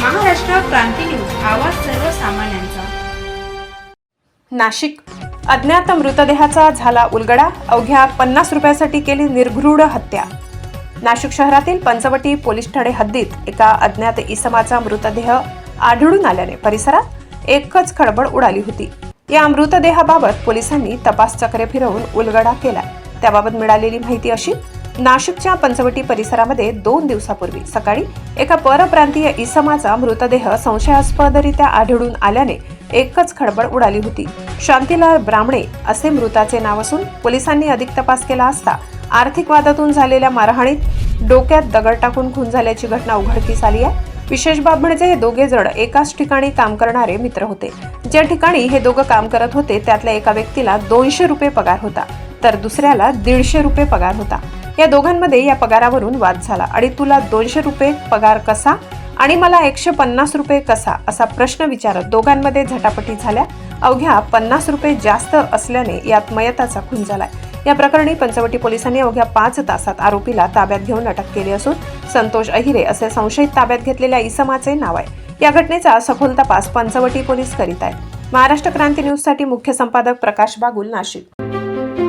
क्रांती news. आवाज सर्वसामान्यांचा. नाशिक. अज्ञात मृतदेहाचा झाला उलगडा. अवघ्या पन्नास रुपयासाठी केली निर्घृढ हत्या. नाशिक शहरातील पंचवटी पोलीस ठाणे हद्दीत एका अज्ञात इसमाचा मृतदेह आढळून आल्याने परिसरात एकच खळबळ उडाली होती. या मृतदेहाबाबत पोलिसांनी तपास चक्रे फिरवून उलगडा केला त्याबाबत मिळालेली माहिती अशी नाशिकच्या पंचवटी परिसरामध्ये दोन दिवसापूर्वी सकाळी एका परप्रांतीय इसमाचा मृतदेह संशयास्पदरित्या आढळून आल्याने एकच खडबड उडाली होती. शांतीलाल ब्राह्मणे असे मृताचे नाव असून पोलिसांनी अधिक तपास केला असता आर्थिक वादातून झालेल्या मारहाणीत डोक्यात दगड टाकून खून झाल्याची घटना उघडकीस आली आहे. विशेष बाब म्हणजे हे दोघे जण एकाच ठिकाणी काम करणारे मित्र होते. ज्या ठिकाणी हे दोघं काम करत होते त्यातल्या एका व्यक्तीला दोनशे रुपये पगार होता तर दुसऱ्याला दीडशे रुपये पगार होता. या दोघांमध्ये या पगारावरून वाद झाला. आणि तुला दोनशे रुपये पगार कसा? आणि मला एकशे पन्नास रुपये कसा? असा प्रश्न विचारत दोघांमध्ये झटापटी झाल्या. अवघ्या पन्नास रुपये जास्त असल्याने यात मयताचा खून झालाय. या प्रकरणी पंचवटी पोलिसांनी अवघ्या पाच तासात आरोपीला ताब्यात घेऊन अटक केली असून संतोष अहिरे असे संशयित ताब्यात घेतलेल्या इसमाचे नाव आहे. या घटनेचा सखोल तपास पंचवटी पोलीस करीत आहेत. महाराष्ट्र क्रांती न्यूजसाठी मुख्य संपादक प्रकाश बागुल नाशिक.